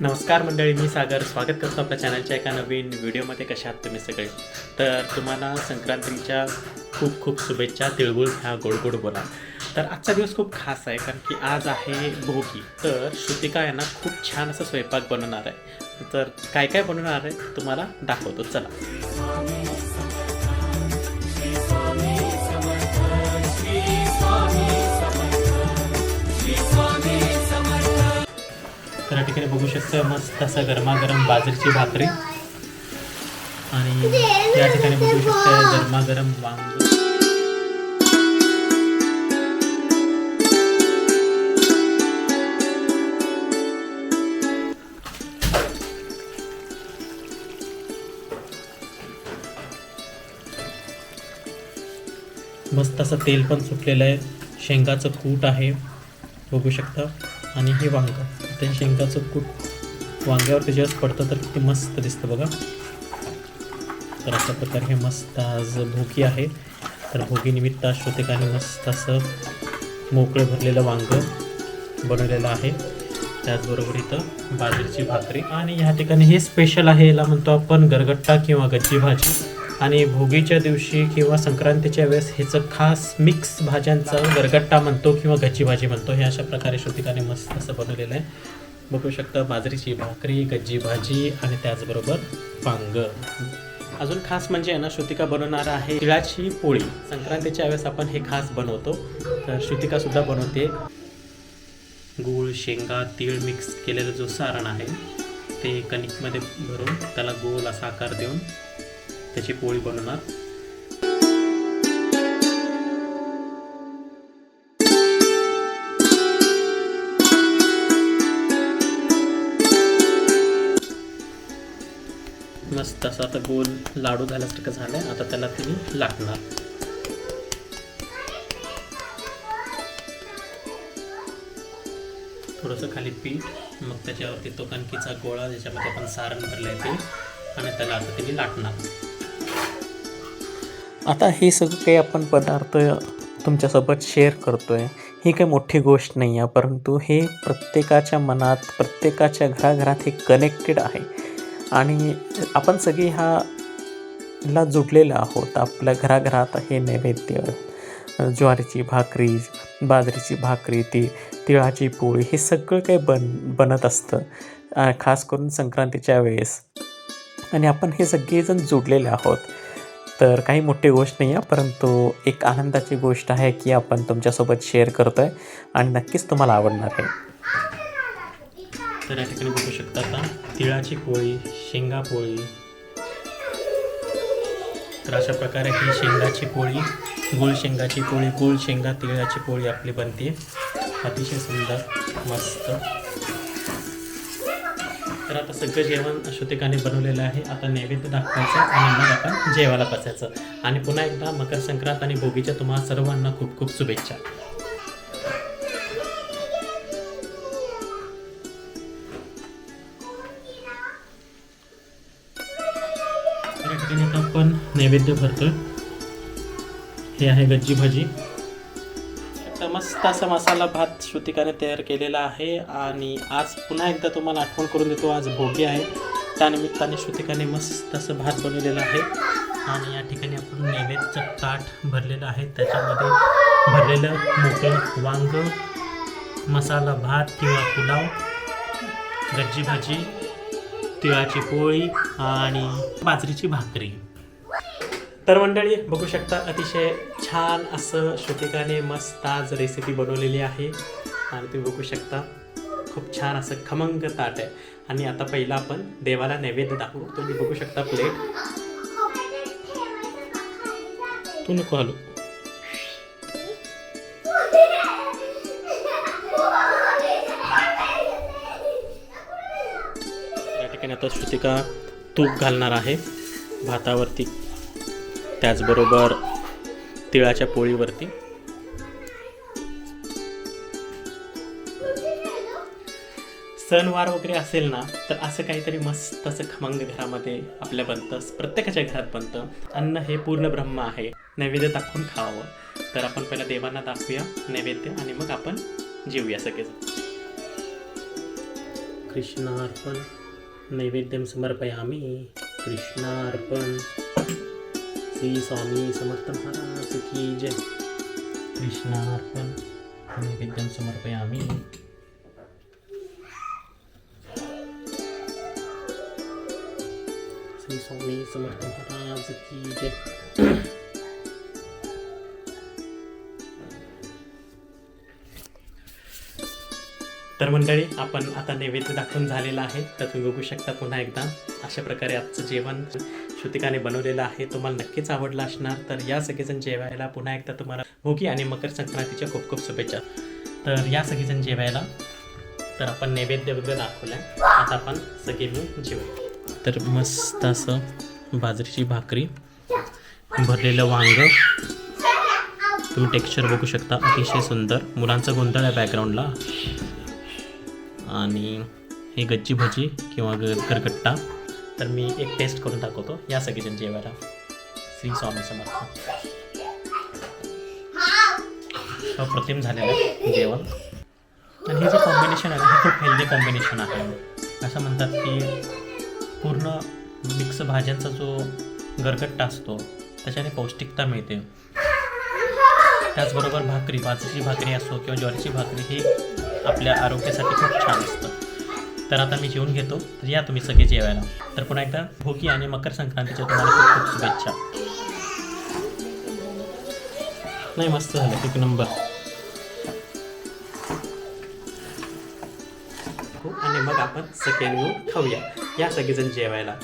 नमस्कार मंडळी मी सागर. स्वागत करतो आपल्या चॅनलच्या एका नवीन व्हिडिओमध्ये कशा आहात तुम्ही सगळे? तर तुम्हाला संक्रांतीच्या खूप खूप शुभेच्छा. तिळगुळ ह्या गोडगोड बोला. तर आजचा दिवस खूप खास आहे कारण की आज आहे भोगी. तर श्रुतिका यांना खूप छान असं स्वयंपाक बनवणार आहे. तर काय काय बनवणार आहे तुम्हाला दाखवतो. चला. तर या ठिकाणी बघू शकता मस्त असं गरमागरम बाजरीची भाकरी. आणि या ठिकाणी बघू शकता गरमागरम वांग. मस्त असं तेल पण सुटलेलं आहे. शेंगाचं कूट आहे. बघू शकता. आणि हे वांगं. ते शेंगाचं कूट वांग्यावर त्याच्यावर पडतं तर किती मस्त दिसतं बघा. तर अशा प्रकारे हे मस्त आज भोगी आहे. तर भोगीनिमित्त आज मस्त असं मोकळं भरलेलं वांगं बनवलेलं आहे. त्याचबरोबर इथं बाजरीची भाकरी. आणि ह्या ठिकाणी हे स्पेशल आहे याला म्हणतो आपण गरगट्टा किंवा गच्ची भाजी. आणि भोगीच्या दिवशी किंवा संक्रांतीच्या वेळेस ह्याचं खास मिक्स भाज्यांचा गरगट्टा म्हणतो किंवा गच्ची भाजी म्हणतो हे अशा प्रकारे श्रुतिकाने मस्त असं बनवलेलं आहे. बघू शकता बाजरीची भाकरी गज्जी भाजी आणि त्याचबरोबर पांग अजून खास म्हणजे आहे ना श्रुतिका बनवणार आहे तिळाची पोळी. संक्रांतीच्या वेळेस आपण हे खास बनवतो. तर श्रुतिका सुद्धा बनवते. गूळ शेंगा तीळ मिक्स केलेलं जो सारण आहे ते कणिकमध्ये भरून त्याला गोल असा आकार देऊन त्याची पोळी बनवणार. मस्त असं आता गोल लाडू झाल्यासारखं झालं आता त्याला तुम्ही लाटणार. थोडंसं खाली पीठ मग त्याच्यावरती तो कणकीचा गोळा ज्याच्यामध्ये आपण सारण भरलं आहे ते आणि त्याला आता तुम्ही लाटणार. आता हे सगळं काही आपण पदार्थ तुमच्यासोबत शेअर करतो आहे ही काही मोठी गोष्ट नाही आहे परंतु हे प्रत्येकाच्या मनात प्रत्येकाच्या घराघरात हे कनेक्टेड आहे. आणि आपण सगळी ह्या ला जुडलेलो आहोत आपल्या घराघरात हे नैवेद्य ज्वारीची भाकरी बाजरीची भाकरी ती तिळाची पोळी हे सगळं काही बन बनत असतं खास करून संक्रांतीच्या वेळेस. आणि आपण हे सगळेजण जुडलेले आहोत. तर काही मोठी गोष्ट नाही आहे परंतु एक आनंदाची गोष्ट आहे की आपण तुमच्यासोबत शेअर करतो आहे आणि नक्कीच तुम्हाला आवडणार आहे. तर या ठिकाणी बघू शकता आता तिळाची पोळी शेंगा पोळी. तर अशा प्रकारे ही शेंगाची पोळी गुळ शेंगाची पोळी गुळ शेंगा तिळाची पोळी आपली बनते. अतिशय सुंदर मस्त. तर आता सगळं जेवण श्रुतिकाने बनवलेलं आहे. आता नैवेद्य दाखवायचं आणि मग आपण जेवायला बसायचं. आणि पुन्हा एकदा मकर संक्रांत आणि भोगीच्या तुम्हाला सर्वांना खूप खूप शुभेच्छा. ठिकाणी आपण नैवेद्य भरतोय. हे आहे गज्जी भाजी. तर मस्त असा मसाला भात श्रुतिकाने तयार केलेला आहे. आणि आज पुन्हा एकदा तुम्हाला आठवण करून देतो आज भोगी आहे. त्यानिमित्ताने श्रुतिकाने मस्त असं भात बनवलेलं आहे. आणि या ठिकाणी आपण नैवेद्यचं ताट भरलेलं आहे. त्याच्यामध्ये भरलेलं मोकळं वांग मसाला भात किंवा पुलाव गज्जी भाजी तिळाची पोळी आणि बाजरीची भाकरी. तर मंडळी बघू शकता अतिशय छान असं श्रुतिकाने मस्त आज रेसिपी बनवलेली आहे. आणि तुम्ही बघू शकता खूप छान असं खमंग ताट आहे. आणि आता पहिला आपण देवाला नैवेद्य दाखवू. तुम्ही बघू शकता प्लेट तू नको हलू. या ठिकाणी आता श्रुतिका तूप घालणार आहे. भातावरती. त्याचबरोबर तिळाच्या पोळीवरती. सणवार वगैरे असेल ना तर असं काहीतरी मस्त असं खमंग घरामध्ये आपल्या बनतं प्रत्येकाच्या घरात बनतं अन्न हे पूर्ण ब्रह्म आहे. नैवेद्य दाखवून खावावं तर आपण पहिला देवांना दाखवूया नैवेद्य आणि मग आपण जेवूया सगळेच कृष्णार्पण. नैवेद्यम समर्पयामी. कृष्णार्पण. श्री स्वामी समर्थ महाराज की जय. कृष्णार्पण. नैवेद्यम समर्पयामी. श्री स्वामी समर्थ महाराज की जय. तर मंडळी आपण आता नैवेद्य दाखवून झालेला आहे तर तुम्ही बघू शकता पुन्हा एकदा. अशा प्रकारे आजचं जेवण श्रुतिकाने बनवलेला आहे. तुम्हाला नक्कीच आवडला असणार. तर या सगळेजण जेवायला पुन्हा एकदा तुम्हाला भोगी आणि मकर संक्रांतीच्या खूप खूप शुभेच्छा. तर या सगळेजण जेवायला तर आपण नैवेद्य वगैरे दाखवलं आता आपण सगळे मिळून जेवू तर मस्त असं बाजरीची भाकरी भरलेलं वांग. तुम्ही टेक्स्चर बघू शकता. अतिशय सुंदर. मुलांचा गोंधळ आहे बॅकग्राऊंडला आणि हे गच्ची भजी किंवा ग गरगट्टा. तर मी एक टेस्ट करून दाखवतो. या सगळेजण जेवायला. श्री स्वामी समर्थ. अप्रतिम झालेलं आहे जेवण. आणि हे जे कॉम्बिनेशन आहे हे खूप हेल्दी कॉम्बिनेशन आहे. असं म्हणतात की पूर्ण मिक्स भाज्यांचा जो गरगट्टा असतो त्याच्याने पौष्टिकता मिळते. त्याचबरोबर भाकरी बाजरीची भाकरी असो किंवा ज्वारीची भाकरी ही आपल्या आरोग्यासाठी खूप छान असतं. तर आता मी जेवून घेतो. तर या तुम्ही सगळे जेवायला. तर पुन्हा एकदा भोगी आणि मकर संक्रांतीच्या तुम्हाला खूप खूप शुभेच्छा. नाही मस्त झालं. एक नंबर. हो, आणि मग आपण सगळे खाऊया. या सगळेजण जेवायला.